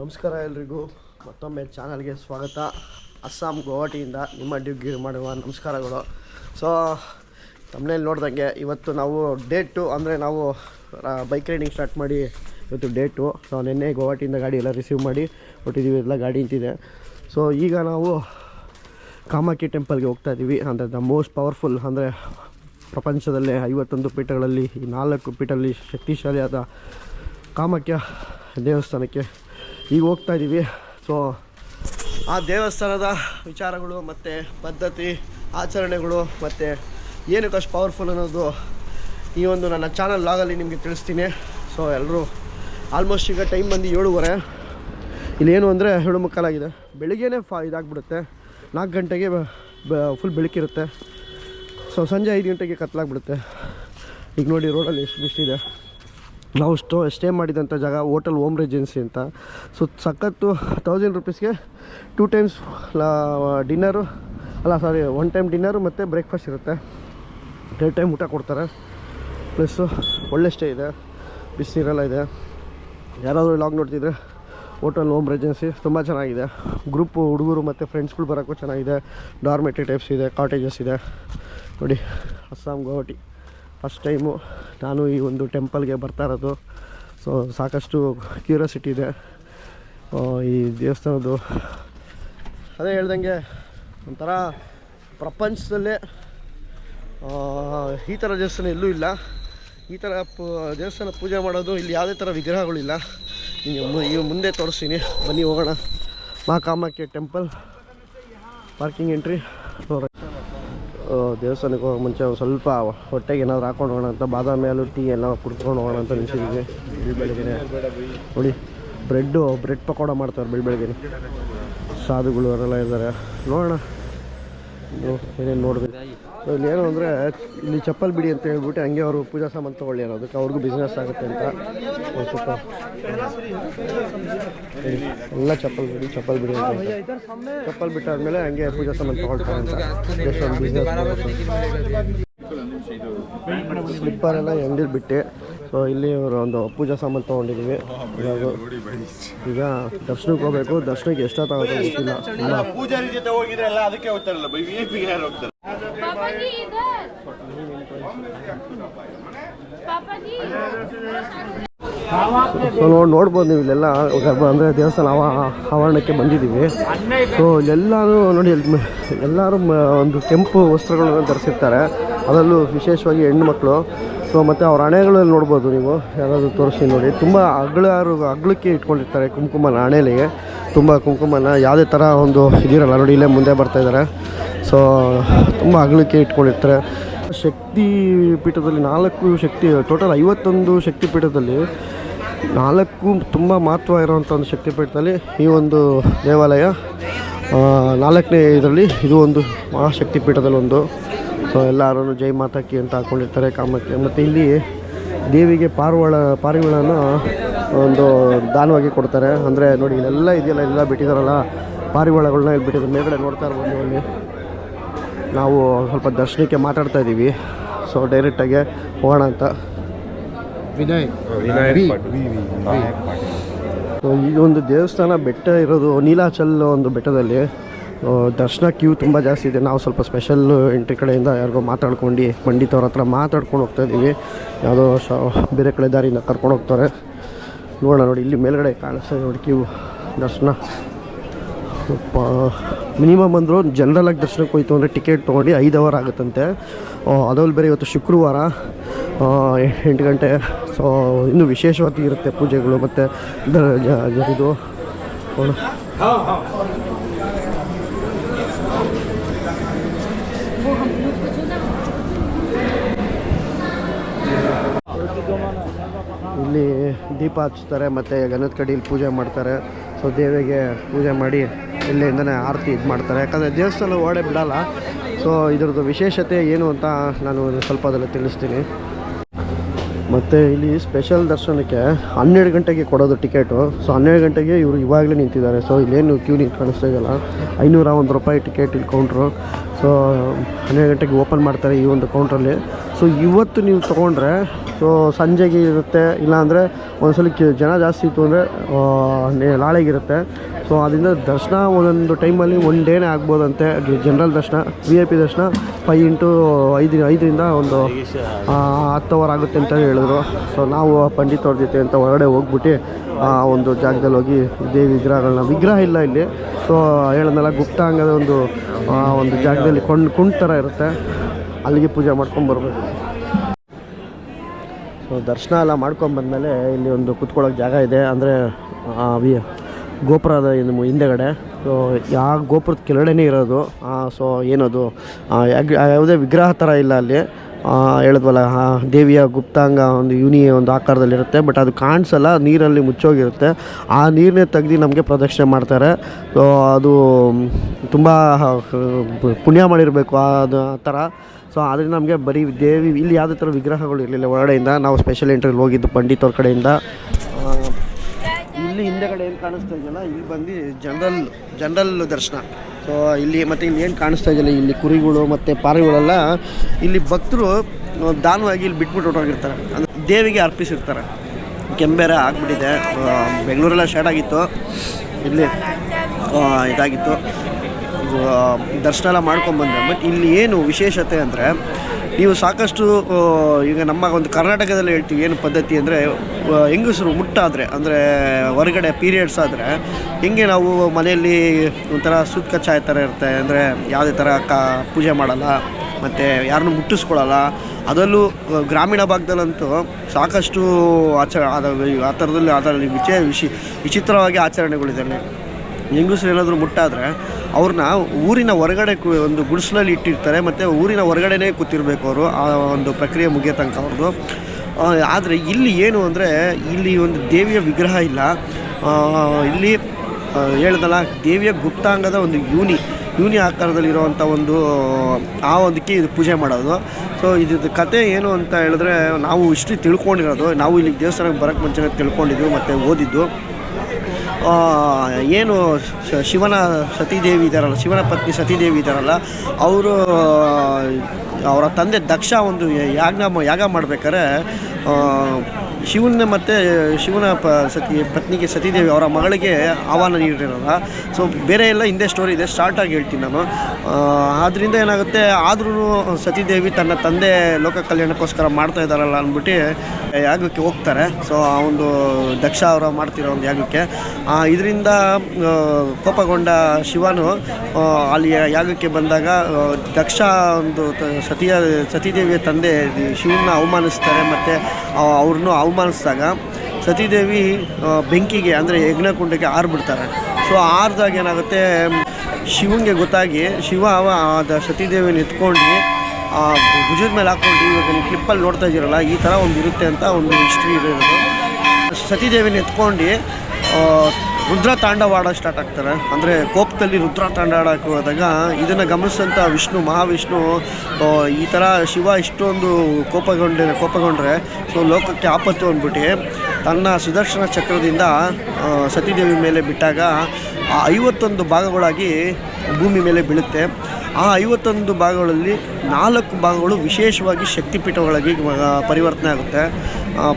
ನಮಸ್ಕಾರ ಎಲ್ರಿಗೂ. ಮತ್ತೊಮ್ಮೆ ಚಾನಲ್ಗೆ ಸ್ವಾಗತ. ಅಸ್ಸಾಂ ಗುವಾಹಟಿಯಿಂದ ನಿಮ್ಮ ಡ್ಯೂಗಿರಿ ಮಾಡುವ ನಮಸ್ಕಾರಗಳು. ಸೊ ತಮ್ಮನೇಲಿ ನೋಡ್ದಂಗೆ ಇವತ್ತು ನಾವು ಡೇಟು ಅಂದರೆ ನಾವು ಬೈಕ್ ರೈಡಿಂಗ್ ಸ್ಟಾರ್ಟ್ ಮಾಡಿ ಇವತ್ತು ಡೇಟು ಸೊ ನಿನ್ನೆ ಗುವಾಹಟಿಯಿಂದ ಗಾಡಿ ಎಲ್ಲ ರಿಸೀವ್ ಮಾಡಿ ಕೊಟ್ಟಿದ್ದೀವಿ, ಎಲ್ಲ ಗಾಡಿ ನಿಂತಿದೆ. ಸೊ ಈಗ ನಾವು ಕಾಮಾಕ್ಷಿ ಟೆಂಪಲ್ಗೆ ಹೋಗ್ತಾ ಇದ್ದೀವಿ. ಅಂದರೆ ದ ಮೋಸ್ಟ್ ಪವರ್ಫುಲ್ ಅಂದರೆ ಪ್ರಪಂಚದಲ್ಲೇ ಐವತ್ತೊಂದು ಪೀಠಗಳಲ್ಲಿ ಈ ನಾಲ್ಕು ಪೀಠದಲ್ಲಿ ಶಕ್ತಿಶಾಲಿಯಾದ ಕಾಮಾಖ್ಯ ದೇವಸ್ಥಾನಕ್ಕೆ ಈಗ ಹೋಗ್ತಾ ಇದ್ದೀವಿ ಸೊ ಆ ದೇವಸ್ಥಾನದ ವಿಚಾರಗಳು ಮತ್ತು ಪದ್ಧತಿ, ಆಚರಣೆಗಳು ಮತ್ತು ಏನಕ್ಕೆ ಅಷ್ಟು ಪವರ್ಫುಲ್ ಅನ್ನೋದು ಈ ಒಂದು ನನ್ನ ಚಾನಲ್ ಲಾಗಲ್ಲಿ ನಿಮಗೆ ತಿಳಿಸ್ತೀನಿ. ಸೊ ಎಲ್ಲರೂ ಆಲ್ಮೋಸ್ಟ್ ಈಗ ಟೈಮ್ ಬಂದು ಏಳುವರೆ. ಇಲ್ಲೇನು ಅಂದರೆ ಏಳು ಮುಕ್ಕಾಲಾಗಿದೆ. ಬೆಳಿಗ್ಗೆನೇ ಫಾ ಇದಾಗ್ಬಿಡುತ್ತೆ. ನಾಲ್ಕು ಗಂಟೆಗೆ ಫುಲ್ ಬೆಳಕಿರುತ್ತೆ. ಸೊ ಸಂಜೆ ಐದು ಗಂಟೆಗೆ ಕತ್ಲಾಗ್ಬಿಡುತ್ತೆ. ಈಗ ನೋಡಿ ರೋಡಲ್ಲಿ ಎಷ್ಟು ಬಿಸಿಲಿದೆ ನಾವು ಸ್ಟೋ ಸ್ಟೇ ಮಾಡಿದಂಥ ಜಾಗ, ಹೋಟೆಲ್ ಓಮ್ ರೆಜೆನ್ಸಿ ಅಂತ. ಸೊ ಸಖತ್ತು ತೌಸಂಡ್ ರುಪೀಸ್ಗೆ ಟೂ ಟೈಮ್ಸ್ ಡಿನ್ನರು ಅಲ್ಲ ಸಾರಿ ಒನ್ ಟೈಮ್ ಡಿನ್ನರು ಮತ್ತು ಬ್ರೇಕ್ಫಾಸ್ಟ್ ಇರುತ್ತೆ. ಎರಡು ಟೈಮ್ ಊಟ ಕೊಡ್ತಾರೆ. ಪ್ಲಸ್ಸು ಒಳ್ಳೆ ಸ್ಟೇ ಇದೆ. ಬಿಸಿನೀರೆಲ್ಲ ಇದೆ. ಯಾರಾದರೂ ಲಾಗ್ ನೋಡ್ತಿದ್ರೆ, ಹೋಟೆಲ್ ಓಮ್ ರೆಜೆನ್ಸಿ ತುಂಬ ಚೆನ್ನಾಗಿದೆ. ಗ್ರೂಪು ಹುಡುಗರು ಮತ್ತು ಫ್ರೆಂಡ್ಸ್ಗಳು ಬರೋಕ್ಕೂ ಚೆನ್ನಾಗಿದೆ. ಡಾರ್ಮೆಟ್ರಿ ಟೈಪ್ಸ್ ಇದೆ ಕಾಟೇಜಸ್ ಇದೆ. ನೋಡಿ ಅಸ್ಸಾಂ ಗುವಾಹಟಿ ಫಸ್ಟ್ ಟೈಮು ನಾನು ಈ ಒಂದು ಟೆಂಪಲ್ಗೆ ಬರ್ತಾ ಇರೋದು. ಸೊ, ಸಾಕಷ್ಟು ಕ್ಯೂರಿಯಾಸಿಟಿ ಇದೆ. ಈ ದೇವಸ್ಥಾನದ್ದು. ಅದೇ ಹೇಳ್ದಂಗೆ ಒಂಥರ ಪ್ರಪಂಚದಲ್ಲೇ ಈ ಥರ ದೇವಸ್ಥಾನ ಎಲ್ಲೂ ಇಲ್ಲ. ಈ ಥರ ಪು, ದೇವಸ್ಥಾನ ಪೂಜೆ ಮಾಡೋದು ಇಲ್ಲಿ ಯಾವುದೇ ಥರ ವಿಗ್ರಹಗಳಿಲ್ಲ ಈಗ ಮುಂದೆ ತೋರಿಸ್ತೀನಿ. ಬನ್ನಿ ಹೋಗೋಣ. ಮಾ ಕಾಮಾಖ್ಯ ಟೆಂಪಲ್ ಪಾರ್ಕಿಂಗ್ ಎಂಟ್ರಿ. ದೇವಸ್ಥಾನಕ್ಕೆ ಹೋಗೋ ಮುಂಚೆ ಒಂದು ಸ್ವಲ್ಪ ಹೊಟ್ಟೆಗೆ ಏನಾದ್ರು ಹಾಕೊಂಡು ಹೋಗೋಣ ಅಂತ, ಬಾದಾಮಿ ಹಾಲು, ಟೀ ಎಲ್ಲ ಕುಡ್ಕೊಂಡು ಹೋಗೋಣ ಅಂತ ನೆನೆಸಿದ್ವಿ ಬೆಳಿಗ್ಗೆ ನೋಡಿ ಬ್ರೆಡ್ಡು ಬ್ರೆಡ್ ಪಕೋಡ ಮಾಡ್ತಾರೆ ಬೆಳಿ ಬೆಳಗ್ಗೆ ಸಾಧುಗಳು ಅವರೆಲ್ಲ ಇದ್ದಾರೆ. ನೋಡೋಣ. ಏನೇನು ನೋಡ್ಬೇಕು? ಇಲ್ಲಿ ಏನು ಅಂದರೆ, ಇಲ್ಲಿ ಚಪ್ಪಲ್ ಬಿಡಿ ಅಂತ ಹೇಳ್ಬಿಟ್ಟು ಹಂಗೆ ಅವರು ಪೂಜಾ ಸಾಮಾನು ತೊಗೊಳ್ಳಿ ಅನ್ನೋದಕ್ಕೆ ಅವ್ರಿಗೂ ಬಿಸ್ನೆಸ್ ಆಗುತ್ತೆ ಅಂತ ಸ್ವಲ್ಪ ಎಲ್ಲ ಚಪ್ಪಲ್ ಬಿಡಿ ಚಪ್ಪಲ್ ಬಿಡಿ ಅಂತ. ಚಪ್ಪಲ್ ಬಿಟ್ಟಾದ್ಮೇಲೆ ಹಂಗೆ ಪೂಜಾ ಸಾಮಾನು ತೊಗೊಳ್ತಾರೆ ಅಂತ. ಜಸ್ಟ್ ಒಂದು ಬಿಸ್ನೆಸ್ ಸ್ಲಿಪ್ಪರ್ ಎಲ್ಲ ಅಂಗಡಿಲಿ ಬಿಟ್ಟು. ಸೊ ಇಲ್ಲಿ ಒಂದು ಪೂಜಾ ಸಾಮಾನು ತೊಗೊಂಡಿದ್ದೀವಿ ಇವಾಗ ಈಗ ದರ್ಶನಕ್ಕೆ ಹೋಗ್ಬೇಕು. ದರ್ಶನಕ್ಕೆ ಎಷ್ಟೊತ್ತಾಗುತ್ತೆ ಗೊತ್ತಿಲ್ಲ. पापा जी इधर पापा जी ಸೊ ನೋಡಿ ನೋಡ್ಬೋದು ನೀವು ಇಲ್ಲೆಲ್ಲ ಅಂದರೆ ದೇವಸ್ಥಾನ ಆವ ಆವರಣಕ್ಕೆ ಬಂದಿದ್ದೀವಿ ಸೊ ಇಲ್ಲೆಲ್ಲರೂ ನೋಡಿ ಇಲ್ಲಿ ಮ- ಎಲ್ಲರೂ ಮ- ಒಂದು ಕೆಂಪು ವಸ್ತ್ರಗಳನ್ನು ಧರಿಸಿರ್ತಾರೆ ಅದರಲ್ಲೂ ವಿಶೇಷವಾಗಿ ಹೆಣ್ಣುಮಕ್ಕಳು ಸೊ ಮತ್ತು ಅವ್ರ ಹಣೆಗಳಲ್ಲಿ ನೋಡ್ಬೋದು ನೀವು ಯಾರಾದರೂ ತೋರಿಸಿ ನೋಡಿ ತುಂಬ ಅಗಳಾರು ಅಗ್ಲಕ್ಕೆ ಇಟ್ಕೊಂಡಿರ್ತಾರೆ ಕುಂಕುಮನ ಹಣೆಯಲ್ಲಿ ತುಂಬ ಕುಂಕುಮನ ಯಾವುದೇ ಥರ ಒಂದು ಇದಿರಲ್ಲ ನೋಡಿ ಇಲ್ಲೇ ಮುಂದೆ ಬರ್ತಾ ಇದ್ದಾರೆ ಸೊ, ತುಂಬ ಅಗಲಕ್ಕೆ ಇಟ್ಕೊಂಡಿರ್ತಾರೆ. ಶಕ್ತಿ ಪೀಠದಲ್ಲಿ ನಾಲ್ಕು ಶಕ್ತಿ ಟೋಟಲ್ ಐವತ್ತೊಂದು ಶಕ್ತಿ ಪೀಠದಲ್ಲಿ ನಾಲ್ಕು ತುಂಬ ಮಹತ್ವ ಇರುವಂಥ ಒಂದು ಶಕ್ತಿ ಪೀಠದಲ್ಲಿ ಈ ಒಂದು ದೇವಾಲಯ. ನಾಲ್ಕನೇ ಇದರಲ್ಲಿ ಇದು ಒಂದು ಮಹಾಶಕ್ತಿ ಪೀಠದಲ್ಲಿ ಒಂದು. ಸೊ ಎಲ್ಲರೂ ಜೈ ಮಾತಾಕಿ ಅಂತ ಹಾಕ್ಕೊಂಡಿರ್ತಾರೆ ಕಾಮಕ್ಕೆ. ಮತ್ತು ಇಲ್ಲಿ ದೇವಿಗೆ ಪಾರಿವಾಳ, ಪಾರಿವಾಳನ ಒಂದು ದಾನವಾಗಿ ಕೊಡ್ತಾರೆ. ಅಂದರೆ ನೋಡಿ, ಇಲ್ಲೆಲ್ಲ ಇದೆಯಲ್ಲ ಎಲ್ಲ ಬಿಟ್ಟಿದ್ದಾರಲ್ಲ ಪಾರಿವಾಳಗಳನ್ನ ಇಲ್ಲಿ ಬಿಟ್ಟಿದ್ದಾರೆ. ಮೇಲ್ಗಡೆ ನೋಡ್ತಾ ಇರ್ಬೋದು ಅಲ್ಲಿ. ನಾವು ಸ್ವಲ್ಪ ದರ್ಶನಕ್ಕೆ ಮಾತಾಡ್ತಾ ಇದ್ದೀವಿ. ಸೊ ಡೈರೆಕ್ಟಾಗಿ ಹೋಗೋಣ ಅಂತ. ಸೊ ಈ ಒಂದು ದೇವಸ್ಥಾನ ಬೆಟ್ಟ ಇರೋದು ನೀಲಾಚಲ್ ಒಂದು ಬೆಟ್ಟದಲ್ಲಿ. ದರ್ಶನ ಕ್ಯೂ ತುಂಬ ಜಾಸ್ತಿ ಇದೆ. ನಾವು ಸ್ವಲ್ಪ ಸ್ಪೆಷಲ್ ಎಂಟ್ರಿ ಕಡೆಯಿಂದ ಯಾರಿಗೋ ಮಾತಾಡ್ಕೊಂಡು ಪಂಡಿತವ್ರ ಅವ್ರ ಹತ್ರ ಮಾತಾಡ್ಕೊಂಡು ಹೋಗ್ತಾ ಇದ್ದೀವಿ. ಯಾವುದೋ ಶ ಬೇರೆ ಕಡೆ ದಾರಿಯಿಂದ ಕರ್ಕೊಂಡು ಹೋಗ್ತಾರೆ. ನೋಡೋಣ ನೋಡಿ ಇಲ್ಲಿ ಮೇಲ್ಗಡೆ ಕಾಣಿಸ್ತದೆ ನೋಡಿ ಕ್ಯೂ ದರ್ಶನ. ಮಿನಿಮಮ್ ಅಂದರು ಆಗಿ ದರ್ಶನಕ್ಕೆ ಹೋಯ್ತು ಅಂದರೆ ಟಿಕೆಟ್ ತೊಗೊಂಡು ಐದು ಅವರ್ ಆಗುತ್ತಂತೆ. ಅದ್ರಲ್ಲಿ ಬೇರೆ ಇವತ್ತು ಶುಕ್ರವಾರ ಎಂಟು ಗಂಟೆ, ಸೊ, ಇನ್ನೂ ವಿಶೇಷವಾಗಿ ಇರುತ್ತೆ ಪೂಜೆಗಳು ಮತ್ತು ಇದು ಇಲ್ಲಿ ದೀಪ ಹಚ್ತಾರೆ, ಮತ್ತು ಗಣದ ಕಡೀಲಿ ಪೂಜೆ ಮಾಡ್ತಾರೆ. ಸೊ ದೇವಿಗೆ ಪೂಜೆ ಮಾಡಿ ಇಲ್ಲಿಂದನೇ ಆರತಿ ಇದು ಮಾಡ್ತಾರೆ. ಯಾಕಂದರೆ ದೇವಸ್ಥಾನ ಓಡೆ ಬಿಡಲ್ಲ. ಸೊ ಇದ್ರದ್ದು ವಿಶೇಷತೆ ಏನು ಅಂತ ನಾನು ಸ್ವಲ್ಪ ಅದನ್ನು ತಿಳಿಸ್ತೀನಿ. ಮತ್ತು ಇಲ್ಲಿ ಸ್ಪೆಷಲ್ ದರ್ಶನಕ್ಕೆ ಹನ್ನೆರಡು ಗಂಟೆಗೆ ಕೊಡೋದು ಟಿಕೆಟು. ಸೊ ಹನ್ನೆರಡು ಗಂಟೆಗೆ ಇವರು ಇವಾಗಲೇ ನಿಂತಿದ್ದಾರೆ. ಸೊ ಇಲ್ಲೇನು ಕ್ಯೂ ನಿಂತು ಕಾಣಿಸ್ತಾ ಇದೆಯಲ್ಲ ಐನೂರ ಒಂದು ರೂಪಾಯಿ ಟಿಕೆಟ್ ಇಲ್ಲಿ ಕೌಂಟ್ರು ಸೊ, ಹನ್ನೆರಡು ಗಂಟೆಗೆ ಓಪನ್ ಮಾಡ್ತಾರೆ ಈ ಒಂದು ಕೌಂಟ್ರಲ್ಲಿ ಸೊ, ಇವತ್ತು ನೀವು ತೊಗೊಂಡ್ರೆ, ಸೊ, ಸಂಜೆಗೆ ಇರುತ್ತೆ, ಇಲ್ಲಾಂದರೆ ಒಂದ್ಸಲ ಕಿ, ಜನ ಜಾಸ್ತಿ ಇತ್ತು ಅಂದರೆ ನಾಳೆಗಿರುತ್ತೆ ಸೊ, ಅದರಿಂದ ದರ್ಶನ ಒಂದೊಂದು ಟೈಮಲ್ಲಿ ಒನ್ ಡೇನೇ ಆಗ್ಬೋದಂತೆ. ಜನರಲ್ ದರ್ಶನ ವಿ ಐ ಪಿ ದರ್ಶನ ಫೈ ಇಂಟು ಐದು, ಐದರಿಂದ ಒಂದು ಹತ್ತು ಅವರ್ ಆಗುತ್ತೆ ಅಂತ ಹೇಳಿದ್ರು. ಸೊ, ನಾವು ಪಂಡಿತ್ ಅವ್ರ ಜೊತೆ ಅಂತ ಹೊರಗಡೆ ಹೋಗ್ಬಿಟ್ಟು ಆ ಒಂದು ಜಾಗದಲ್ಲಿ ಹೋಗಿ ದೇವಿ ವಿಗ್ರಹಗಳನ್ನ ವಿಗ್ರಹ ಇಲ್ಲ ಇಲ್ಲಿ. ಸೊ ಹೇಳೋದಲ್ಲ ಗುಪ್ತಾಂಗದ ಒಂದು ಆ, ಒಂದು ಜಾಗದಲ್ಲಿ ಕೊಂಡು ಕುಂಡ್ ಥರ ಇರುತ್ತೆ. ಅಲ್ಲಿಗೆ ಪೂಜೆ ಮಾಡ್ಕೊಂಡು ಬರಬೇಕು. ಸೊ ದರ್ಶನ ಎಲ್ಲ ಮಾಡ್ಕೊಂಬಂದಮೇಲೆ ಇಲ್ಲಿ ಒಂದು ಕುತ್ಕೊಳ್ಳೋಕೆ ಜಾಗ ಇದೆ. ಅಂದರೆ ವಿ ಗೋಪುರದ ಹಿಂದೆಗಡೆ. ಸೊ ಯಾವ ಗೋಪುರದ ಕೆಳಗಡೆನೇ ಇರೋದು. ಸೊ ಏನದು? ಯಾವುದೇ ವಿಗ್ರಹ ಥರ ಇಲ್ಲ ಅಲ್ಲಿ. ಹೇಳಿದ್ವಲ್ಲ ದೇವಿಯ ಗುಪ್ತಾಂಗ ಒಂದು ಯುನಿ ಒಂದು ಆಕಾರದಲ್ಲಿರುತ್ತೆ, ಬಟ್ ಅದು ಕಾಣಿಸಲ್ಲ, ನೀರಲ್ಲಿ ಮುಚ್ಚೋಗಿರುತ್ತೆ. ಆ ನೀರನ್ನೇ ತೆಗ್ದು ನಮಗೆ ಪ್ರದಕ್ಷಿಣೆ ಮಾಡ್ತಾರೆ. ಸೊ ಅದು ತುಂಬ ಪುಣ್ಯ ಮಾಡಿರಬೇಕು ಅದು, ಆ ಥರ. ಸೊ ಅದರಿಂದ ನಮಗೆ ಬರೀ ದೇವಿ, ಇಲ್ಲಿ ಯಾವುದೇ ಥರ ವಿಗ್ರಹಗಳು ಇರಲಿಲ್ಲ ಹೊರಗಡೆಯಿಂದ ನಾವು ಸ್ಪೆಷಲ್ ಎಂಟ್ರಿಗೆ ಹೋಗಿದ್ದು ಪಂಡಿತ್ ಅವ್ರ ಕಡೆಯಿಂದ. ಇಲ್ಲಿ ಹಿಂದೆಗಡೆ ಏನು ಕಾಣಿಸ್ತಾ ಇದೆಯಲ್ಲ, ಇಲ್ಲಿ ಬಂದು ಜನರಲ್ ಜನರಲ್ ದರ್ಶನ. ಸೊ ಇಲ್ಲಿ ಮತ್ತು ಇಲ್ಲಿ ಏನು ಕಾಣಿಸ್ತಾ ಇದೆಯಲ್ಲ, ಇಲ್ಲಿ ಕುರಿಗಳು ಮತ್ತು ಪಾರಿಗಳೆಲ್ಲ, ಇಲ್ಲಿ ಭಕ್ತರು ದಾನವಾಗಿ ಇಲ್ಲಿ ಬಿಟ್ಬಿಟ್ಟು ಹೊರಟೋಗಿರ್ತಾರೆ ಅಂದರೆ ದೇವಿಗೆ ಅರ್ಪಿಸಿರ್ತಾರೆ. ಕೆಂಬೇರೆ ಆಗಿಬಿಟ್ಟಿದೆ. ಬೆಂಗಳೂರೆಲ್ಲ ಸ್ಟಾರ್ಟ್ ಆಗಿತ್ತು. ಇಲ್ಲಿ ಇದಾಗಿತ್ತು. ದರ್ಶನ ಎಲ್ಲ ಮಾಡ್ಕೊಂಬಂದೆ ಬಟ್ ಇಲ್ಲಿ ಏನು ವಿಶೇಷತೆ ಅಂದರೆ ನೀವು ಸಾಕಷ್ಟು ಈಗ ನಮ್ಮ ಒಂದು ಕರ್ನಾಟಕದಲ್ಲಿ ಹೇಳ್ತೀವಿ, ಏನು ಪದ್ಧತಿ ಅಂದರೆ ಹೆಂಗಸರು ಮುಟ್ಟಾದರೆ, ಅಂದರೆ ಹೊರಗಡೆ ಪೀರಿಯಡ್ಸ್ ಆದರೆ, ಹೆಂಗೆ ನಾವು ಮನೆಯಲ್ಲಿ ಒಂಥರ ಸುತ್ತ ಕಚ್ಚಾಯ ಥರ ಇರುತ್ತೆ, ಅಂದರೆ ಯಾವುದೇ ಥರ ಕ, ಪೂಜೆ ಮಾಡಲ್ಲ, ಮತ್ತು ಯಾರನ್ನೂ ಮುಟ್ಟಿಸ್ಕೊಳ್ಳಲ್ಲ ಅದರಲ್ಲೂ ಗ್ರಾಮೀಣ ಭಾಗದಲ್ಲಂತೂ ಸಾಕಷ್ಟು ಆಚರ ಆ ಥರದಲ್ಲಿ ಅದರಲ್ಲಿ ವಿಚೇ ವಿಚಿತ್ರವಾಗಿ ಆಚರಣೆಗಳಿದ್ದಾನೆ ಹೆಂಗಸ್ರು ಏನಾದರೂ ಮುಟ್ಟಾದರೆ ಅವ್ರನ್ನ ಊರಿನ ಹೊರಗಡೆ ಒಂದು ಗುಡಿಸಲಲ್ಲಿ ಇಟ್ಟಿರ್ತಾರೆ, ಮತ್ತು ಊರಿನ ಹೊರಗಡೆನೇ ಕೂತಿರ್ಬೇಕು ಅವರು ಆ ಒಂದು ಪ್ರಕ್ರಿಯೆ ಮುಗಿಯೋ ತನಕ ಅವ್ರದ್ದು. ಆದರೆ ಇಲ್ಲಿ ಏನು ಅಂದರೆ, ಇಲ್ಲಿ ಒಂದು ದೇವಿಯ ವಿಗ್ರಹ ಇಲ್ಲ. ಇಲ್ಲಿ ಹೇಳ್ದಲ್ಲ, ದೇವಿಯ ಗುಪ್ತಾಂಗದ ಒಂದು ಯೂನಿ ಯೂನಿ ಆಕಾರದಲ್ಲಿರುವಂಥ ಒಂದು, ಆ ಒಂದಕ್ಕೆ ಇದು ಪೂಜೆ ಮಾಡೋದು. ಸೊ ಇದ್ರದ್ದು ಕತೆ ಏನು ಅಂತ ಹೇಳಿದ್ರೆ, ನಾವು ಇಷ್ಟು ತಿಳ್ಕೊಂಡಿರೋದು. ನಾವು ಇಲ್ಲಿ ದೇವಸ್ಥಾನಕ್ಕೆ ಬರೋಕ್ಕೆ ಮುಂಚೆನೇ ತಿಳ್ಕೊಂಡಿದ್ವಿ, ಮತ್ತು ಓದಿದ್ದು. ಏನು ಶಿವನ ಸತೀದೇವಿ ಇದ್ದಾರಲ್ಲ ಶಿವನ ಪತ್ನಿ ಸತೀದೇವಿ ಇದ್ದಾರಲ್ಲ ಅವರು ಅವರ ತಂದೆ ದಕ್ಷ ಒಂದು ಯಾಗ ಯಾಗ ಮಾಡ್ಬೇಕಾದ್ರೆ ಆ, ಶಿವನ ಮತ್ತು ಶಿವನ ಪ ಸತಿ ಪತ್ನಿಗೆ ಸತೀದೇವಿ ಅವರ ಮಗಳಿಗೆ ಆಹ್ವಾನ ನೀಡಿರೋಲ್ಲ ಸೊ ಬೇರೆ ಎಲ್ಲ ಹಿಂದೆ ಸ್ಟೋರಿ ಇದೆ. ಸ್ಟಾರ್ಟಾಗಿ ಹೇಳ್ತೀನಿ ನಾನು. ಆದ್ದರಿಂದ ಏನಾಗುತ್ತೆ? ಆದ್ರೂ ಸತೀದೇವಿ ತನ್ನ ತಂದೆ ಲೋಕ ಕಲ್ಯಾಣಕ್ಕೋಸ್ಕರ ಮಾಡ್ತಾ ಇದ್ದಾರಲ್ಲ ಅಂದ್ಬಿಟ್ಟು ಯಾಗಕ್ಕೆ ಹೋಗ್ತಾರೆ. ಸೊ ಆ ಒಂದು ದಕ್ಷ ಅವರ ಮಾಡ್ತಿರೋ ಒಂದು ಯಾಗಕ್ಕೆ. ಇದರಿಂದ ಕೋಪಗೊಂಡ ಶಿವನು ಅಲ್ಲಿ ಯಾಗಕ್ಕೆ ಬಂದಾಗ ದಕ್ಷ ಒಂದು ಸತಿಯ, ಸತೀದೇವಿಯ ತಂದೆ ಶಿವನ ಅವಮಾನಿಸ್ತಾರೆ ಮತ್ತು ಅವ್ರನ್ನೂ ಅವಮಾನಿಸಿದಾಗ ಸತೀದೇವಿ ಬೆಂಕಿಗೆ, ಅಂದರೆ ಯಜ್ಞಕುಂಡಕ್ಕೆ ಆರ್ಬಿಡ್ತಾರೆ. ಸೊ ಆರ್ದಾಗ ಏನಾಗುತ್ತೆ, ಶಿವಂಗೆ ಗೊತ್ತಾಗಿ ಶಿವ ಆ ಸತೀದೇವಿನ ಎತ್ಕೊಂಡು ಭುಜದ ಮೇಲೆ ಹಾಕ್ಕೊಂಡು ಇವಾಗ ನೀವು ಕ್ಲಿಪ್ಪಲ್ಲಿ ನೋಡ್ತಾ ಇದ್ದೀರಲ್ಲ, ಈ ಥರ ಒಂದು ಇರುತ್ತೆ ಅಂತ ಒಂದು ಹಿಸ್ಟ್ರಿ ಇರೋದು. ಸತೀದೇವಿನ ಎತ್ಕೊಂಡು ರುದ್ರ ತಾಂಡವ ಆಡೋಕೆ ಸ್ಟಾರ್ಟ್ ಆಗ್ತಾರೆ. ಅಂದರೆ ಕೋಪದಲ್ಲಿ ರುದ್ರ ತಾಂಡ ಆಡೋಕೆ ಹೋದಾಗ ಇದನ್ನು ಗಮನಿಸಿದಂಥ ವಿಷ್ಣು, ಮಹಾವಿಷ್ಣು ಈ ಥರ ಶಿವ ಇಷ್ಟೊಂದು ಕೋಪಗೊಂಡ, ಕೋಪಗೊಂಡ್ರೆ ಸೊ ಲೋಕಕ್ಕೆ ಆಪತ್ತು ಅಂದ್ಬಿಟ್ಟು ತನ್ನ ಸುದರ್ಶನ ಚಕ್ರದಿಂದ ಸತೀದೇವಿ ಮೇಲೆ ಬಿಟ್ಟಾಗ ಆ ಐವತ್ತೊಂದು ಭಾಗಗಳಾಗಿ ಭೂಮಿ ಮೇಲೆ ಬೀಳುತ್ತೆ. ಆ ಐವತ್ತೊಂದು ಭಾಗಗಳಲ್ಲಿ ನಾಲ್ಕು ಭಾಗಗಳು ವಿಶೇಷವಾಗಿ ಶಕ್ತಿಪೀಠಗಳಾಗಿ ಪರಿವರ್ತನೆ ಆಗುತ್ತೆ.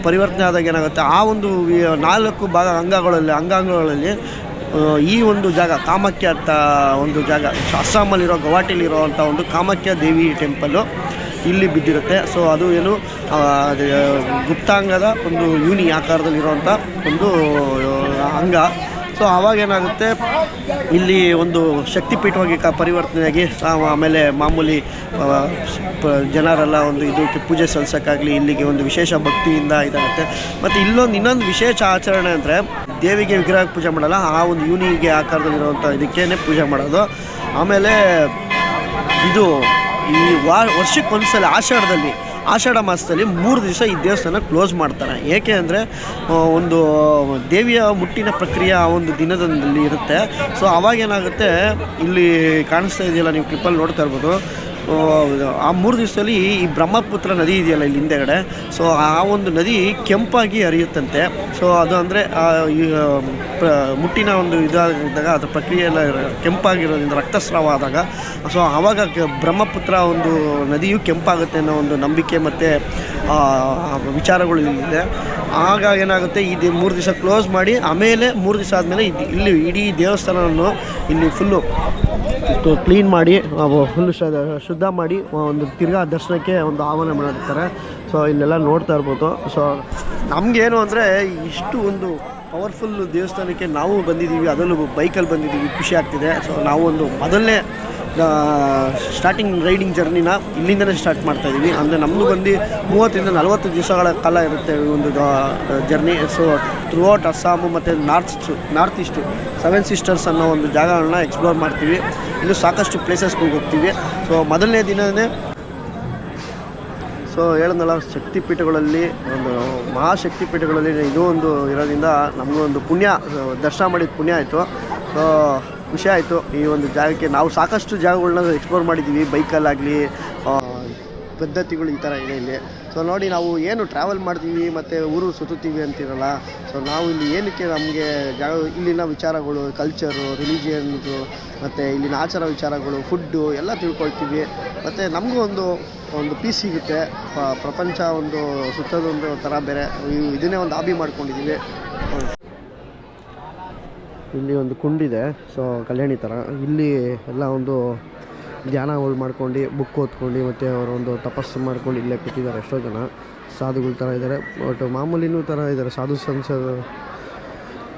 ಪರಿವರ್ತನೆ ಆದಾಗ ಏನಾಗುತ್ತೆ? ಆ ಒಂದು ನಾಲ್ಕು ಭಾಗ ಅಂಗಗಳಲ್ಲಿ, ಅಂಗಾಂಗಗಳಲ್ಲಿ ಈ ಒಂದು ಜಾಗ, ಕಾಮಾಖ್ಯ ಅಂತ ಒಂದು ಜಾಗ ಅಸ್ಸಾಮಲ್ಲಿರೋ ಗೌಹಾಟಿಲಿರೋ ಅಂಥ ಒಂದು ಕಾಮಾಖ್ಯ ದೇವಿ ಟೆಂಪಲ್ಲು ಇಲ್ಲಿ ಬಿದ್ದಿರುತ್ತೆ. ಸೊ, ಅದು ಏನು ಗುಪ್ತಾಂಗದ ಒಂದು ಯೂನಿ ಆಕಾರದಲ್ಲಿರುವಂಥ ಒಂದು ಅಂಗ. ಸೊ ಆವಾಗೇನಾಗುತ್ತೆ ಇಲ್ಲಿ ಒಂದು ಶಕ್ತಿಪೀಠವಾಗಿ ಕ ಪರಿವರ್ತನೆಯಾಗಿ ಆಮೇಲೆ ಮಾಮೂಲಿ ಜನರೆಲ್ಲ ಒಂದು ಇದಕ್ಕೆ ಪೂಜೆ ಸಲ್ಲಿಸೋಕ್ಕಾಗಲಿ, ಇಲ್ಲಿಗೆ ಒಂದು ವಿಶೇಷ ಭಕ್ತಿಯಿಂದ ಇದಾಗುತ್ತೆ. ಮತ್ತು ಇಲ್ಲೊಂದು ಇನ್ನೊಂದು ವಿಶೇಷ ಆಚರಣೆ ಅಂದರೆ ದೇವಿಗೆ ವಿಗ್ರಹ ಪೂಜೆ ಮಾಡಲ್ಲ, ಆ ಒಂದು ಯೂನಿಗೆ ಆಕಾರದಲ್ಲಿರುವಂಥ ಇದಕ್ಕೇ ಪೂಜೆ ಮಾಡೋದು. ಆಮೇಲೆ ಇದು ಈ ವಾ ವರ್ಷಕ್ಕೆ ಒಂದ್ಸಲ ಆಷಾಢದಲ್ಲಿ ಆಷಾಢ ಮಾಸದಲ್ಲಿ ಮೂರು ದಿವಸ ಈ ದೇವಸ್ಥಾನ ಕ್ಲೋಸ್ ಮಾಡ್ತಾರೆ. ಏಕೆ ಅಂದರೆ ಒಂದು ದೇವಿಯ ಮುಟ್ಟಿನ ಪ್ರಕ್ರಿಯೆ ಆ ಒಂದು ದಿನದಲ್ಲಿ ಇರುತ್ತೆ. ಸೊ ಅವಾಗ ಏನಾಗುತ್ತೆ, ಇಲ್ಲಿ ಕಾಣಿಸ್ತಾ ಇದೆಯಲ್ಲ, ನೀವು ಕ್ಲಿಪ್ಪಲ್ಲಿ ನೋಡ್ತಾ ಇರ್ಬೋದು. ಆ ಮೂರು ದಿವಸದಲ್ಲಿ ಈ ಬ್ರಹ್ಮಪುತ್ರ ನದಿ ಇದೆಯಲ್ಲ ಇಲ್ಲಿ ಹಿಂದೆಗಡೆ. ಸೊ ಆ ಒಂದು ನದಿ ಕೆಂಪಾಗಿ ಹರಿಯುತ್ತಂತೆ. ಸೊ ಅದು ಅಂದರೆ ಮುಟ್ಟಿನ ಒಂದು ಇದಾಗಿದ್ದಾಗ ಅದರ ಪ್ರಕ್ರಿಯೆ ಎಲ್ಲ ಕೆಂಪಾಗಿರೋದ್ರಿಂದ ರಕ್ತಸ್ರಾವ ಆದಾಗ ಸೊ ಆವಾಗ ಬ್ರಹ್ಮಪುತ್ರ ಒಂದು ನದಿಯು ಕೆಂಪಾಗುತ್ತೆ ಅನ್ನೋ ಒಂದು ನಂಬಿಕೆ ಮತ್ತು ವಿಚಾರಗಳು ಇಲ್ಲಿದೆ. ಆಗ ಏನಾಗುತ್ತೆ, ಇದು ಮೂರು ದಿವಸ ಕ್ಲೋಸ್ ಮಾಡಿ, ಆಮೇಲೆ ಮೂರು ದಿವಸ ಆದಮೇಲೆ ಇಲ್ಲಿ ಇಡೀ ದೇವಸ್ಥಾನವನ್ನು ಇಲ್ಲಿ ಫುಲ್ಲು ಕ್ಲೀನ್ ಮಾಡಿ ಫುಲ್ಲು ಶುದ್ಧ ಮಾಡಿ ಒಂದು ತಿರ್ಗಾ ದರ್ಶನಕ್ಕೆ ಒಂದು ಆಹ್ವಾನ ಮಾಡಿರ್ತಾರೆ. ಸೊ ಇಲ್ಲೆಲ್ಲ ನೋಡ್ತಾ ಇರ್ಬೋದು. ಸೊ ನಮಗೇನು ಅಂದರೆ ಇಷ್ಟು ಒಂದು ಪವರ್ಫುಲ್ ದೇವಸ್ಥಾನಕ್ಕೆ ನಾವು ಬಂದಿದ್ದೀವಿ ಅದರಲ್ಲೂ ಬೈಕಲ್ಲಿ ಬಂದಿದ್ದೀವಿ, ಖುಷಿ ಆಗ್ತಿದೆ. ಸೊ ಒಂದು ಮೊದಲನೇ ಸ್ಟಾರ್ಟಿಂಗ್ ರೈಡಿಂಗ್ ಜರ್ನಿನ ಇಲ್ಲಿಂದಲೇ ಸ್ಟಾರ್ಟ್ ಮಾಡ್ತಾ ಇದ್ದೀವಿ ಅಂದರೆ ನಮ್ಮದು ಬಂದು ಮೂವತ್ತರಿಂದ ನಲವತ್ತು ದಿವಸಗಳ ಕಾಲ ಇರುತ್ತೆ ಒಂದು journey so throughout Assam ಮತ್ತು north north east seven sisters ಅನ್ನೋ ಒಂದು ಜಾಗಗಳನ್ನ ಎಕ್ಸ್ಪ್ಲೋರ್ ಮಾಡ್ತೀವಿ. ಇಲ್ಲೂ ಸಾಕಷ್ಟು ಪ್ಲೇಸಸ್ಗಳಿಗೆ ಹೋಗ್ತೀವಿ. ಸೊ ಮೊದಲನೇ ದಿನವೇ ಸೊ ಹೇಳಿದ್ನಲ್ಲ ಶಕ್ತಿಪೀಠಗಳಲ್ಲಿ ಒಂದು ಮಹಾಶಕ್ತಿಪೀಠಗಳಲ್ಲಿ ಇದು ಒಂದು ಇರೋದ್ರಿಂದ ನಮಗೂ ಒಂದು ಪುಣ್ಯ, ದರ್ಶನ ಮಾಡಿದ ಪುಣ್ಯ ಆಯಿತು. ಸೊ ಖುಷಿ ಆಯಿತು. ಈ ಒಂದು ಜಾಗಕ್ಕೆ ನಾವು ಸಾಕಷ್ಟು ಜಾಗಗಳನ್ನ ಎಕ್ಸ್ಪ್ಲೋರ್ ಮಾಡಿದ್ದೀವಿ ಬೈಕಲ್ಲಾಗಲಿ ಪದ್ಧತಿಗಳು ಈ ಥರ ಇದೆ ಇಲ್ಲಿ. ಸೊ ನೋಡಿ ನಾವು ಏನು ಟ್ರಾವೆಲ್ ಮಾಡ್ತೀವಿ, ಮತ್ತು ಊರು ಸುತ್ತೀವಿ ಅಂತಿರಲ್ಲ ಸೊ ನಾವು ಇಲ್ಲಿ ಏನಕ್ಕೆ ನಮಗೆ ಜಾಗ, ಇಲ್ಲಿನ ವಿಚಾರಗಳು ಕಲ್ಚರು ರಿಲಿಜಿಯನ್ಸು ಮತ್ತು ಇಲ್ಲಿನ ಆಚಾರ ವಿಚಾರಗಳು ಫುಡ್ಡು ಎಲ್ಲ ತಿಳ್ಕೊಳ್ತೀವಿ. ಮತ್ತು ನಮಗೂ ಒಂದು ಒಂದು ಪೀಸ್ ಸಿಗುತ್ತೆ. ಪ್ರಪಂಚ ಒಂದು ಸುತ್ತದೊಂದು ಥರ ಬೇರೆ. ಇದನ್ನೇ ಒಂದು ಹಾಬಿ ಮಾಡ್ಕೊಂಡಿದ್ದೀವಿ ಇಲ್ಲಿ ಒಂದು ಕುಂಡಿದೆ ಸೊ ಕಲ್ಯಾಣಿ ಥರ ಇಲ್ಲಿ ಎಲ್ಲ ಒಂದು ಧ್ಯಾನಗಳು ಮಾಡ್ಕೊಂಡು ಬುಕ್ ಓದ್ಕೊಂಡು, ಮತ್ತು ಅವರು ಒಂದು ತಪಸ್ಸು ಮಾಡ್ಕೊಂಡು ಇಲ್ಲೇ ಕೂತಿದ್ದಾರೆ ಎಷ್ಟೋ ಜನ. ಸಾಧುಗಳ ಥರ ಇದ್ದಾರೆ ಬಟ್ ಮಾಮೂಲಿನೂ ಥರ ಇದ್ದಾರೆ ಸಾಧು ಸಂಸದ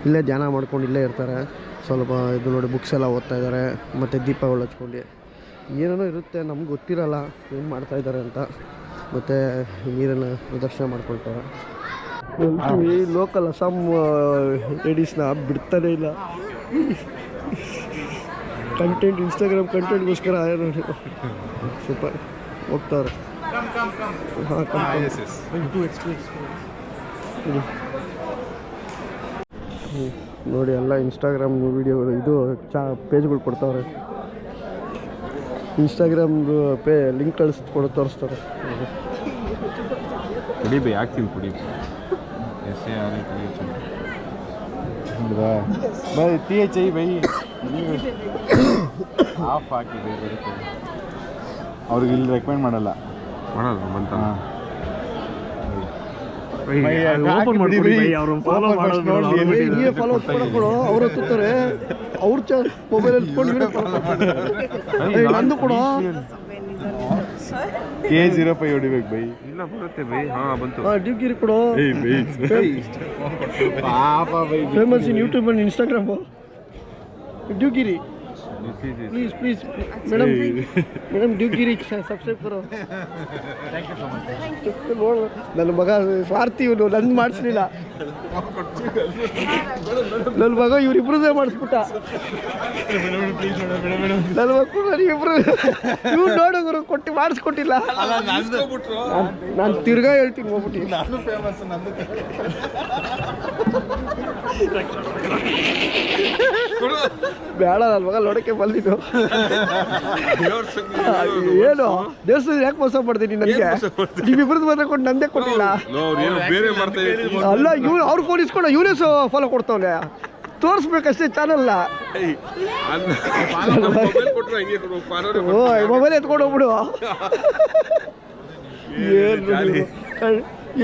ಇಲ್ಲೇ ಧ್ಯಾನ ಮಾಡ್ಕೊಂಡು ಇಲ್ಲೇ ಇರ್ತಾರೆ. ಸ್ವಲ್ಪ ಇದು ನೋಡಿ ಬುಕ್ಸ್ ಎಲ್ಲ ಓದ್ತಾ ಇದ್ದಾರೆ ಮತ್ತು ದೀಪಗಳು ಹಚ್ಕೊಂಡು ಏನೇನೋ ಇರುತ್ತೆ, ನಮ್ಗೆ ಗೊತ್ತಿರಲ್ಲ. ಏನು ಮಾಡ್ತಾ ಇದ್ದಾರೆ ಅಂತ. ಮತ್ತು ನೀರನ್ನು ಪ್ರದರ್ಶನ ಮಾಡ್ಕೊಳ್ತಾರೆ. ಈ ಲೋಕಲ್ ಅಸ್ಸಾಂ ಲೇಡೀಸ್ನ ಬಿಡ್ತಾನೆ ಇಲ್ಲ. ಕಂಟೆಂಟ್ ಇನ್ಸ್ಟಾಗ್ರಾಮ್ ಕಂಟೆಂಟ್ಗೋಸ್ಕರ ನೋಡಿ ಸೂಪರ್ ಹೋಗ್ತಾರೆ. ಹಾಂ ನೋಡಿ ಎಲ್ಲ ಇನ್ಸ್ಟಾಗ್ರಾಮ್ ವೀಡಿಯೋಗಳು ಇದು ಚಾ ಪೇಜ್ಗಳು ಕೊಡ್ತಾವ್ರೆ. ಇನ್ಸ್ಟಾಗ್ರಾಮ್ದು ಪೇ ಲಿಂಕ್ ಕಳಿಸ್ ಕೊಡು ತೋರಿಸ್ತಾರೆ. ಕುಡಿ ಬೈ ಹಾಕ್ತೀನಿ ಕುಡಿ S A R T H ಹೌದಾ ಬೈ ಟಿ ಎಚ್ ಐ ಬೈ ಆಫ್ ಹಾಕಿ ಬೈ ಬರುತ್ತೆ ಅವ್ರಿಗೆ ಇಲ್ಲಿ ರೆಕಮೆಂಡ್ ಮಾಡಲ್ಲ ಮಾಡೋದು ಬಂತ ಓಪನ್ ಮಾಡ್ಬಿಡಿ ಅವರು ಫಾಲೋ ನೀವೇ ಫಾಲೋ ಕೊಡು ಅವ್ರು ಹತ್ತಾರೆ ಅವ್ರ ಚ ಮೊಬೈಲ್ ಎತ್ಕೊಂಡು ನಂದು ಕೊಡು ಕೆ ಜೀರೋ ಫೈವ್ ಹೊಡಿಬೇಕು ಬೈ. ಇಲ್ಲ ಬರುತ್ತೆ ಬೈ. ಹಾಂ ಬಂತು. ಡ್ಯೂಗಿರಿ ಕೊಡು. ಪಾಪ by famous in YouTube and Instagram ಡ್ಯೂಗಿರಿ please please madam madam ಡ್ಯೂಗಿರಿ ಸಬ್ಸ್ಕ್ರೈಬ್ ಕರೋ ನೋಡು ನನ್ನ ಮಗ ಸ್ವಾರ್ಥಿ ಇವನು ನಂದು ಮಾಡಿಸ್ಲಿಲ್ಲ. ನನ್ನ ಮಗ ಇವ್ರಿಬ್ರದೇ ಮಾಡಿಸ್ಬಿಟ್ಟ. ನನ್ನ ಮಕ್ಕಳು ನನಗಿಬ್ರು ಇಬ್ರು ಇವ್ರು ನೋಡೋರು ಕೊಟ್ಟು ಮಾಡಿಸ್ಕೊಟ್ಟಿಲ್ಲ ನಾನು ತಿರ್ಗಾ ಹೇಳ್ತೀನಿ ಹೋಗ್ಬಿಟ್ಟು. ನಾನು ಫೇಮಸ್ ನಂದು ಬೇಡ ನನ್ನ ಮಗ ನೋಡಕ್ಕೆ ಬಂದಿದ್ದು. ಏನು? ದೇವಸ್ಥಾನ ಯಾಕೆ ಮೋಸ ಮಾಡ್ತೀನಿ ನನಗೆ ನೀವಿಬ್ರದ್ದು ಮಾತ್ರ ಕೊಟ್ಟು ನಂದೇ ಕೊಟ್ಟಿಲ್ಲ. ಏನು ಬೇರೆ ಮಾಡ್ತಾ ಇದ್ದೀವಿ ಅಲ್ಲ ಇವ್ನು ಅವ್ರು ಫೋನ್ ಇಸ್ಕೊಂಡು ಇವನೇ ಫಾಲೋ ಕೊಡ್ತಾವನೆ. ತೋರಿಸ್ಬೇಕಷ್ಟೇ ಚಾನಲ್ಲ ಓ ಮೊಬೈಲ್ ಎತ್ಕೊಂಡು ಹೋಗ್ಬಿಡು. ಏನು?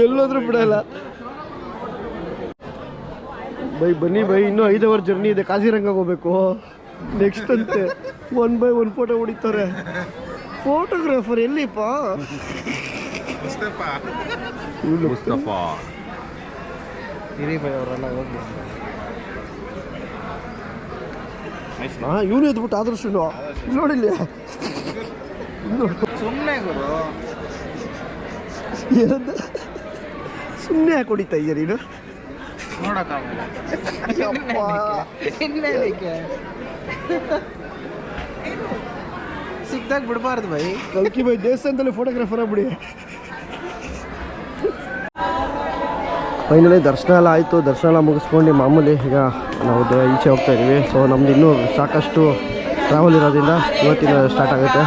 ಎಲ್ಲೋದ್ರೂ ಬಿಡಲ್ಲ. ಬೈ ಬನ್ನಿ ಬೈ ಇನ್ನೂ ಐದು ಅವರ್ ಜರ್ನಿ ಇದೆ ಕಾಜಿರಂಗ ಹೋಗ್ಬೇಕು. ನೆಕ್ಸ್ಟ್ ಅಂತೆ. ಒನ್ ಬೈ ಒನ್ ಫೋಟೋ ಹೊಡಿತಾರೆ. ಫೋಟೋಗ್ರಾಫರ್ ಎಲ್ಲಿಪ್ಪ? ಮುಸ್ತಫಾ. ಇರಿ ಬೈ ಅವರೆಲ್ಲ ಹೋಗಿ ಹಾಂ ಇವನು ಎದ್ಬಿಟ್ಟು ಆದರ್ಶು ನೋಡಿಲ್ಲ. ಸುಮ್ಮನೆ ಗುರು. ಏನಂದ? ಸುಮ್ಮನೆ ಯಾಕೆ ಹೊಡಿತಾ ಇದೆಯಾ ನೀನು? ಸಿಕ್ದಾಗ ಬಿಡಬಾರ್ದು ಬೈ ಕಲ್ಕಿ ಬೈ ದೇವಸ್ಥಾನದಲ್ಲಿ ಫೋಟೋಗ್ರಾಫರ್ ಆಗ್ಬಿಡಿ ಫೈನಲಿ ದರ್ಶನ ಎಲ್ಲ ಆಯಿತು ದರ್ಶನ ಎಲ್ಲ ಮುಗಿಸ್ಕೊಂಡು ಮಾಮೂಲಿ ಈಗ ನಾವು ಈಚೆ ಹೋಗ್ತಾ ಇದ್ದೀವಿ ಸೊ ನಮ್ದು ಇನ್ನೂ ಸಾಕಷ್ಟು ಟ್ರಾವೆಲ್ ಇರೋದ್ರಿಂದ ಇವತ್ತಿನ ಸ್ಟಾರ್ಟ್ ಆಗುತ್ತೆ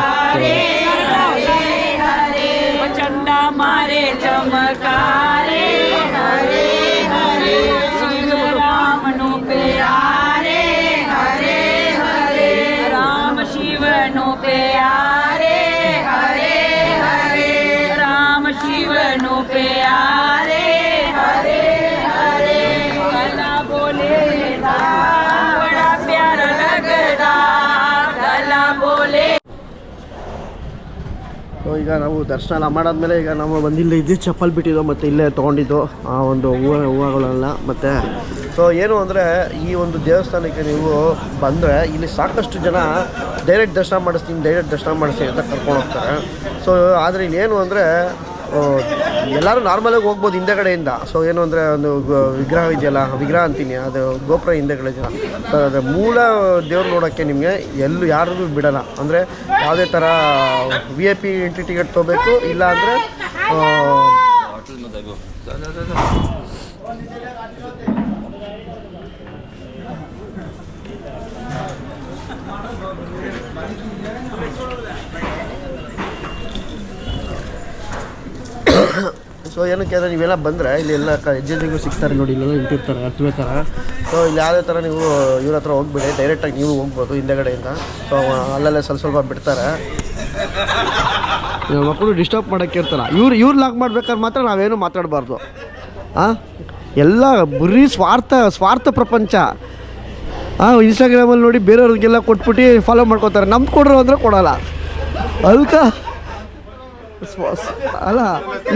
ಸೊ ಈಗ ನಾವು ದರ್ಶನ ಎಲ್ಲ ಮಾಡಾದ್ಮೇಲೆ ಈಗ ನಾವು ಬಂದಿಲ್ಲ ಇದ್ದು ಚಪ್ಪಲ್ ಬಿಟ್ಟಿದ್ದು ಮತ್ತು ಇಲ್ಲೇ ತೊಗೊಂಡಿದ್ದು ಆ ಒಂದು ಹೂವು ಹೂವುಗಳೆಲ್ಲ ಮತ್ತು ಸೊ ಏನು ಅಂದರೆ ಈ ಒಂದು ದೇವಸ್ಥಾನಕ್ಕೆ ನೀವು ಬಂದರೆ ಇಲ್ಲಿ ಸಾಕಷ್ಟು ಜನ ಡೈರೆಕ್ಟ್ ದರ್ಶನ ಮಾಡಿಸ್ತೀನಿ ಡೈರೆಕ್ಟ್ ದರ್ಶನ ಮಾಡಿಸ್ತೀನಿ ಅಂತ ಕರ್ಕೊಂಡು ಹೋಗ್ತಾರೆ. ಸೊ ಆದರೆ ಇಲ್ಲಿ ಏನು ಅಂದರೆ ಎಲ್ಲರೂ ನಾರ್ಮಲಾಗಿ ಹೋಗ್ಬೋದು ಹಿಂದೆಗಡೆಯಿಂದ ಸೊ ಏನು ಅಂದರೆ ಒಂದು ವಿಗ್ರಹ ಇದೆಯಲ್ಲ, ವಿಗ್ರಹ ಅಂತೀನಿ. ಅದು ಗೋಪುರ ಹಿಂದೆಗಡೆ ಇದೆಯಲ್ಲ. ಸೊ ಅದು ಮೂಲ ದೇವ್ರು ನೋಡೋಕ್ಕೆ ನಿಮಗೆ ಎಲ್ಲೂ ಯಾರಿಗೂ ಬಿಡಲ್ಲ. ಅಂದರೆ ಯಾವುದೇ ಥರ V I P entry ticket ತೊಗೋಬೇಕು, ಇಲ್ಲ ಅಂದರೆ ಸೊ ಏನಕ್ಕೆ ಅಂದರೆ ನೀವೆಲ್ಲ ಬಂದರೆ ಇಲ್ಲಿ ಎಲ್ಲ ಕ ಹೆಜ್ಜೆಗೂ ಸಿಗ್ತಾರೆ ನೋಡಿ, ಇಲ್ಲೆಲ್ಲ ಇಟ್ಟಿರ್ತಾರೆ ಹತ್ತುವೆ ಥರ ಸೊ ಇಲ್ಲಿ ಯಾವುದೇ ಥರ ನೀವು ಇವ್ರ ಹತ್ರ ಹೋಗ್ಬಿಡಿ ಡೈರೆಕ್ಟಾಗಿ ನೀವು ಹೋಗ್ಬೋದು ಹಿಂದೆಗಡೆಯಿಂದ. ಸೊ ಅಲ್ಲಲ್ಲೇ ಸ್ವಲ್ಪ ಸ್ವಲ್ಪ ಬಿಡ್ತಾರೆ. ಮಕ್ಕಳು ಡಿಸ್ಟರ್ಬ್ ಮಾಡೋಕ್ಕೆ ಇರ್ತಾರೆ. ಇವ್ರು ಇವ್ರು ಲಾಕ್ ಮಾಡ್ಬೇಕಾದ್ರೆ ಮಾತ್ರ ನಾವೇನು ಮಾತಾಡಬಾರ್ದು. ಹಾಂ ಎಲ್ಲ ಬರೀ ಸ್ವಾರ್ಥ ಸ್ವಾರ್ಥ ಪ್ರಪಂಚ. ಹಾಂ ಇನ್ಸ್ಟಾಗ್ರಾಮಲ್ಲಿ ನೋಡಿ ಬೇರೆಯವ್ರಿಗೆಲ್ಲ ಕೊಟ್ಬಿಟ್ಟು ಫಾಲೋ ಮಾಡ್ಕೋತಾರೆ. ನಮ್ಮ ಕೊಡೋರು ಅಂದರೆ ಕೊಡೋಲ್ಲ. ಅದಕ್ಕೆ ಅಲ್ಲ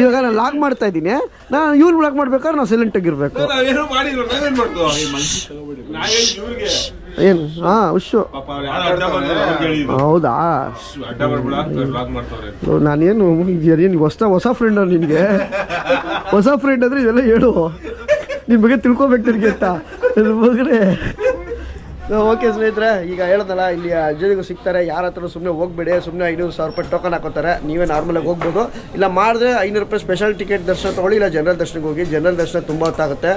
ಇವಾಗ ನಾನು ಲಾಗ್ ಮಾಡ್ತಾ ಇದ್ದೀನಿ. ನಾನು ಇವ್ರು ಲಾಗ್ ಮಾಡ್ಬೇಕಾದ್ರೆ ನಾವು ಸೈಲೆಂಟ್ ಆಗಿರ್ಬೇಕು ನಾವೇನು ಮಾಡಿಲ್ಲ ನಾವೇನ್ ಮಾಡ್ತು ನಾವೇನ್ ಇವ್ರಿಗೆ. ಏನು? ಹಾಂ ಹುಷು ಹೌದಾ? ಅಡ್ಡ ಬರ್ಬಿಡ ಲಾಗ್ ಮಾಡ್ತಾವ್ರೆ ನಾನೇನು ಏನು ಹೊಸ ಹೊಸ ಫ್ರೆಂಡ್ ನಿನಗೆ ಹೊಸ ಫ್ರೆಂಡ್ ಅಂದರೆ ಇದೆಲ್ಲ ಹೇಳು. ನಿಮ್ಮ ಬಗ್ಗೆ ತಿಳ್ಕೊಬೇಕು ನಿನಗೆ ಅಂತ. ಬಗ್ಗೆ ಓಕೆ ಸ್ನೇಹಿತರೆ, ಈಗ ಹೇಳ್ದಲ್ಲ, ಇಲ್ಲಿ ಅಜ್ಜನಿಗೂ ಸಿಗ್ತಾರೆ ಯಾರ ಹತ್ರ ಸುಮ್ಮನೆ ಹೋಗ್ಬೇಡಿ ಸುಮ್ಮನೆ ಐನೂರು ಸಾವಿರ ರೂಪಾಯಿ ಟೋಕನ್ ಹಾಕೋತಾರೆ, ನೀವೇ ನಾರ್ಮಲಾಗಿ ಹೋಗ್ಬೋದು. ಇಲ್ಲ, ಮಾಡಿದ್ರೆ ಐನೂರು ರೂಪಾಯಿ ಸ್ಪೆಷಲ್ ಟಿಕೆಟ್ ದರ್ಶನ ತೊಗೊಳ್ಳಿ, ಇಲ್ಲ ಜನರಲ್ ದರ್ಶನಕ್ಕೆ ಹೋಗಿ ಜನರಲ್ ದರ್ಶನ ತುಂಬ ಹೊತ್ತಾಗುತ್ತೆ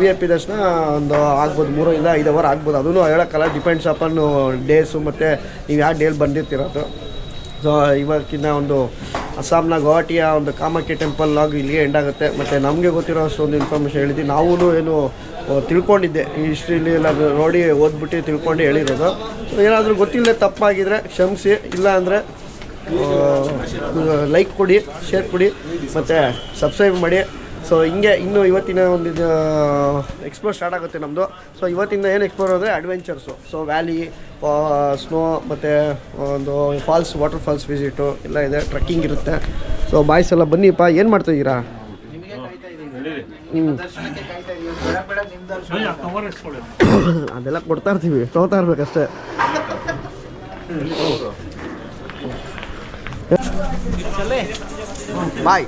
ವಿ ಐ ಪಿ ದರ್ಶನ ಒಂದು ಆಗ್ಬೋದು ಮೂರು ಇಲ್ಲ ಐದು ಅವರ್ ಆಗ್ಬೋದು. ಅದನ್ನು ಹೇಳೋಕ್ಕಲ್ಲ ಡಿಪೆಂಡ್ಸ್ ಅಪಾನ್ ಡೇಸು ಮತ್ತು ನೀವು ಯಾವ ಡೇಲಿ ಬಂದಿರ್ತಿರೋದು. ಸೊ ಇವತ್ತಿನ ಒಂದು ಅಸ್ಸಾಂನ ಗುವಾಹಟಿಯ ಒಂದು ಕಾಮಾಖ್ಯ ಟೆಂಪಲ್ ಆಗಿ ಇಲ್ಲಿಗೆ ಎಂಡ್ ಆಗುತ್ತೆ. ಮತ್ತು ನಮಗೆ ಗೊತ್ತಿರೋ ಅಷ್ಟೊಂದು ಇನ್ಫಾರ್ಮೇಷನ್ ಹೇಳಿದ್ವಿ. ನಾವು ಏನು ತಿಳ್ಕೊಂಡಿದ್ದೆ. ಈ ಹಿಸ್ಟ್ರಿಲಿ ಎಲ್ಲ ನೋಡಿ ಓದ್ಬಿಟ್ಟು ತಿಳ್ಕೊಂಡು ಹೇಳಿರೋದು. ಸೊ ಏನಾದರೂ ಗೊತ್ತಿಲ್ಲದೆ ತಪ್ಪಾಗಿದ್ರೆ ಕ್ಷಮಿಸಿ. ಇಲ್ಲ ಅಂದರೆ ಲೈಕ್ ಕೊಡಿ ಶೇರ್ ಕೊಡಿ ಮತ್ತು ಸಬ್ಸ್ಕ್ರೈಬ್ ಮಾಡಿ. ಸೊ ಹಿಂಗೆ ಇನ್ನು ಇವತ್ತಿನ ಒಂದು ಎಕ್ಸ್ಪ್ಲೋರ್ ಸ್ಟಾರ್ಟ್ ಆಗುತ್ತೆ ನಮ್ಮದು ಸೊ ಇವತ್ತಿಂದ ಏನು ಎಕ್ಸ್ಪ್ಲೋರ್ ಅಂದರೆ ಅಡ್ವೆಂಚರ್ಸು ಸೊ ವ್ಯಾಲಿ ಸ್ನೋ ಮತ್ತು ಒಂದು ಫಾಲ್ಸ್ ವಾಟರ್ ಫಾಲ್ಸ್ ವಿಸಿಟು ಎಲ್ಲ ಇದೆ. ಟ್ರಕ್ಕಿಂಗ್ ಇರುತ್ತೆ. ಸೊ ಬಾಯ್ಸ್ ಎಲ್ಲ ಬನ್ನಿಪ್ಪ. ಏನು ಮಾಡ್ತಾಯಿದ್ದೀರಾ ಹ್ಞೂ ಅದೆಲ್ಲ ಕೊಡ್ತಾ ಇರ್ತೀವಿ ತೊಗೋತಾ ಇರ್ಬೇಕಷ್ಟೇ ಬಾಯ್